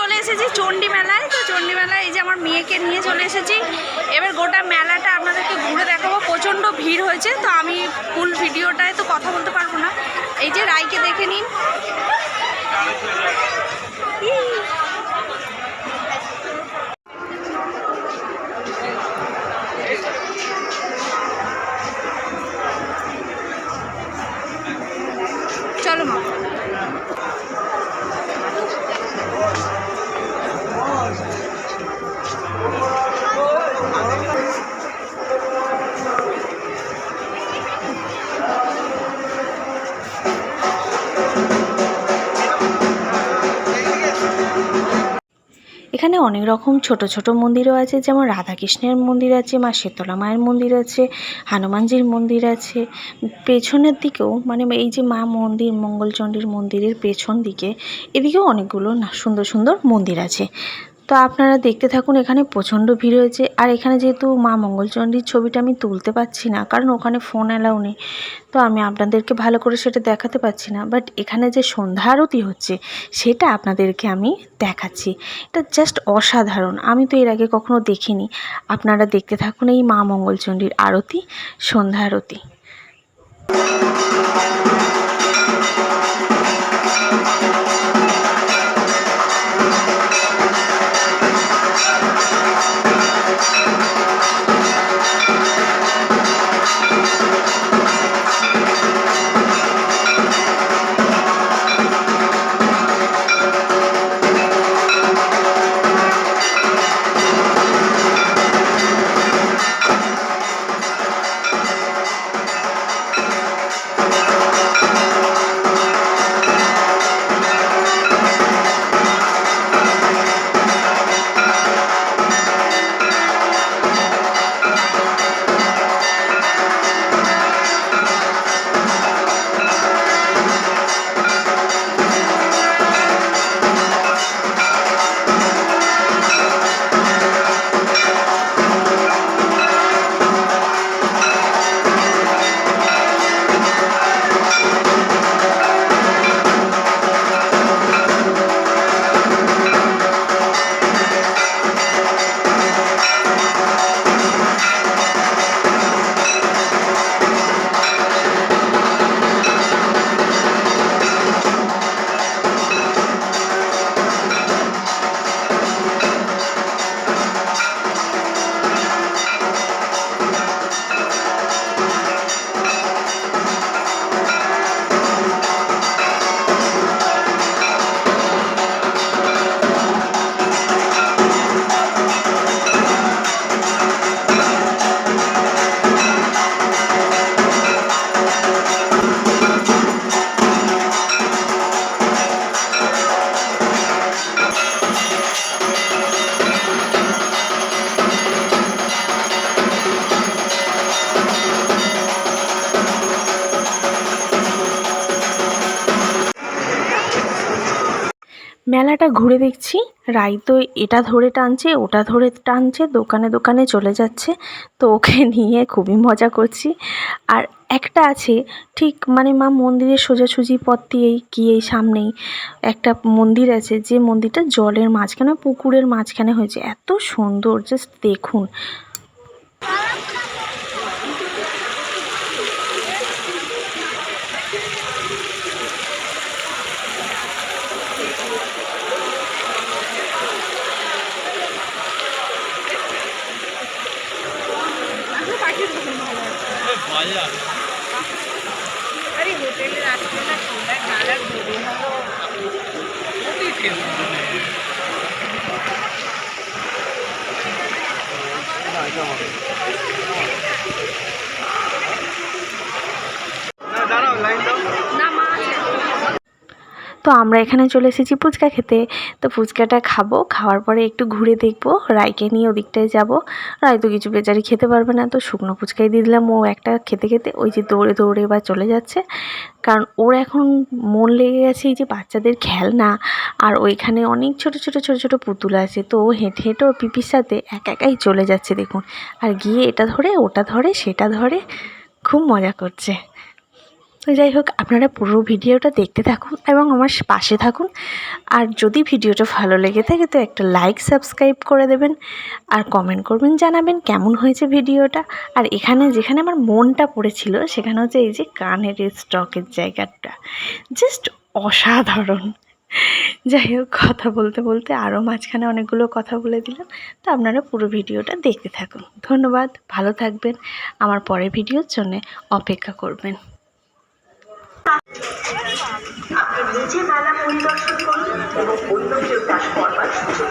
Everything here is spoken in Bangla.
চলে এসেছি চণ্ডী মেলায় তো চণ্ডী মেলায় এই যে আমার মেয়েকে নিয়ে চলে এসেছি। এবার গোটা মেলাটা আপনাদেরকে ঘুরে দেখাবো। প্রচণ্ড ভিড় হয়েছে, তো আমি ফুল ভিডিওটায় তো কথা বলতে পারব না। এই যে রায়কে দেখে নিন। এখানে অনেক রকম ছোট ছোট মন্দিরও আছে, যেমন রাধাকৃষ্ণের মন্দির আছে, মা শীতলা মায়ের মন্দির আছে, হনুমানজির মন্দির আছে। পেছনের দিকেও মানে এই যে মা মন্দির, মঙ্গলচণ্ডীর মন্দিরের পেছন দিকে, এদিকেও অনেকগুলো সুন্দর সুন্দর মন্দির আছে। তো আপনারা দেখতে থাকুন, এখানে প্রচণ্ড ভিড় হয়েছে। আর এখানে যেহেতু মা মঙ্গলচণ্ডীর ছবিটা আমি তুলতে পারছি না, কারণ ওখানে ফোন অ্যালাউ নেই। তো আমি আপনাদেরকে ভালো করে সেটা দেখাতে পারছি না। বাট এখানে যে সন্ধ্যা আরতি হচ্ছে, সেটা আপনাদেরকে আমি দেখাচ্ছি। এটা জাস্ট অসাধারণ। আমি তো এর আগে কখনো দেখিনি। আপনারা দেখতে থাকুন এই মা মঙ্গলচণ্ডীর আরতি, সন্ধ্যা আরতি। মেলাটা ঘুরে দেখছি। রাই তো এটা ধরে টানছে, ওটা ধরে টানছে, দোকানে দোকানে চলে যাচ্ছে। তো ওকে নিয়ে খুবই মজা করছি। আর একটা আছে, ঠিক মানে মা মন্দিরের সোজাসুজি পথ দিয়েই গিয়েই সামনেই একটা মন্দির আছে, যে মন্দিরটা জলের মাঝখানে, পুকুরের মাঝখানে হয়েছে। এত সুন্দর জাস্ট দেখুন। আরে ঠান্ডা কালার ধরে না মা আছে তো আমরা এখানে চলে এসেছি ফুচকা খেতে। তো ফুচকাটা খাব, খাওয়ার পরে একটু ঘুরে দেখব। রায়কে নিয়ে ওদিকটায় যাব। রায় তো কিছু বেচারি খেতে পারবে না, তো শুকনো ফুচকাই দিয়ে দিলাম। ও একটা খেতে খেতে ওই যে দৌড়ে দৌড়ে বা চলে যাচ্ছে। কারণ ওর এখন মন লেগে গেছে এই যে বাচ্চাদের খেলনা। আর ওইখানে অনেক ছোট ছোট ছোট ছোট পুতুল আছে। তো ও হেঁটে হেঁটে ওর পিপির সাথে একা একাই চলে যাচ্ছে দেখুন। আর গিয়ে এটা ধরে, ওটা ধরে, সেটা ধরে। খুব মজা করছে। যাই হোক, আপনারা পুরো ভিডিওটা দেখতে থাকুন এবং আমার পাশে থাকুন। আর যদি ভিডিওটা ভালো লেগে থাকে, তো একটা লাইক সাবস্ক্রাইব করে দেবেন। আর কমেন্ট করবেন, জানাবেন কেমন হয়েছে ভিডিওটা। আর এখানে, যেখানে আমার মনটা পড়েছিল, সেখানে হচ্ছে এই যে কানের স্টকের জায়গাটা। জাস্ট অসাধারণ। যাই হোক, কথা বলতে বলতে আরও মাঝখানে অনেকগুলো কথা বলে দিলাম। তো আপনারা পুরো ভিডিওটা দেখতে থাকুন। ধন্যবাদ, ভালো থাকবেন। আমার পরের ভিডিওর জন্য অপেক্ষা করবেন। আপনি নিজে মেলা পরিদর্শন করুন এবং অন্য কেউ করবার সুযোগ